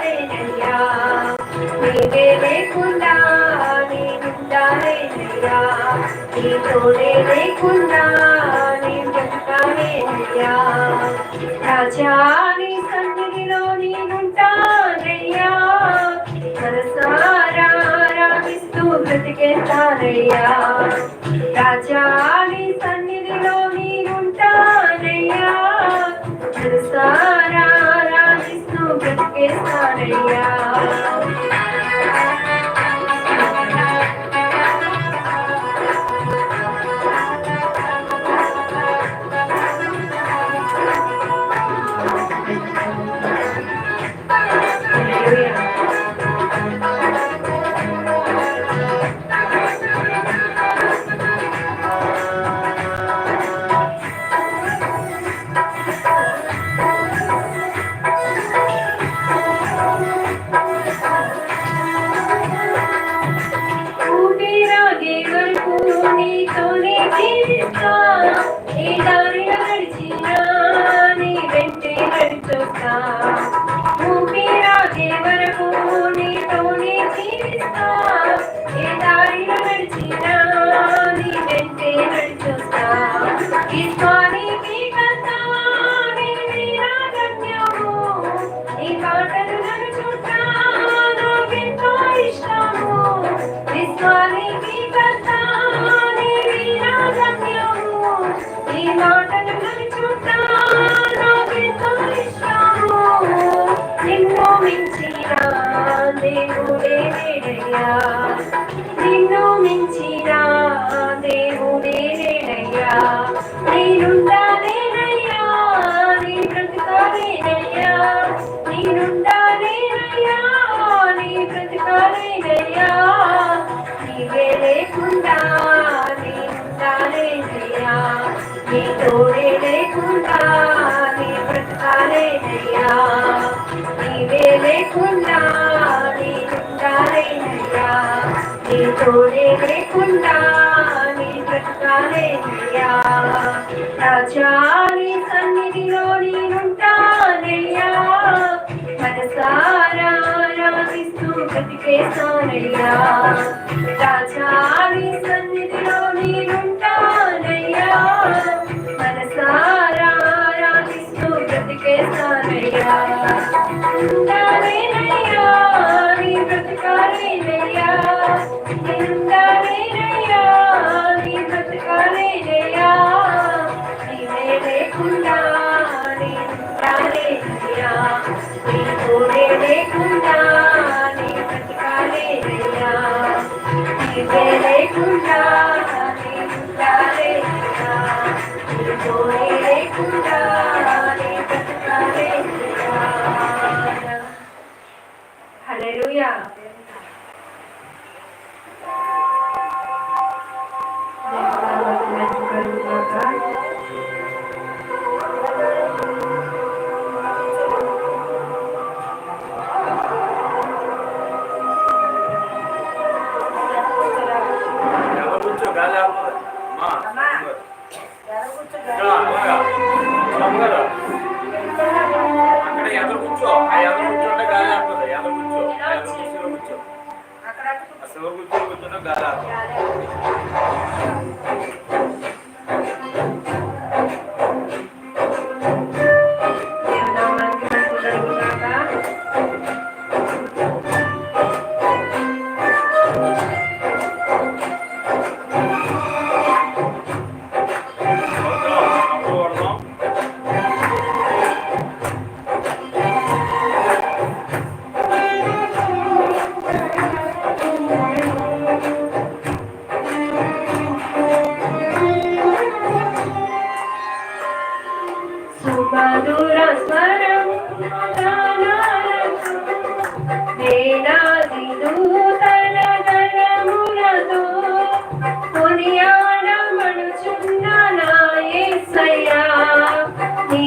బ్రతకాలేనయ్యా నీవే లేకుండా నేనుండాలేనయ్యా నీ తోడే లేకుండా నేను బ్రతకాలేనయ్యా సన్నిధిలో నేనుంటానయ్యా మనసారా ఆరాధిస్తూ బ్రతికేస్తానయ్యా. రాజా సన్నిధిలో నేనుంటానయ్యా మనసారా ఆరాధిస్తూ బ్రతికేస్తానయ్యా ఊపిరాగే జీవిస్తా ఏ దారిలో నడిచినా నీ వెంటే నడిచొస్తా నీ తోడే బ్రతకాలేనయ్యా రాజా సన్నిధిలో నేనుంటానయ్యా మనసారా ఆరాధిస్తూ బ్రతికేస్తానయ్యా. రాజా సన్నిధిలో హల్లెలూయా ఎవరు కూర్చో గాలి ఆపుతుంది. ఎదురు కూర్చో. ఆ ఎదురు కూర్చుంటే గాలి ఆడుతుంది. ఎదురు కూర్చో. ఎదురు కుర్చీలో కూర్చో. ఆ సిల్వర్ కుర్చీలో కూర్చుంటే గాలి ఆడుతుంది. ఏనాది నూతన గణములతో కొనియాడమనుచున్న నాయసయ్యా నీ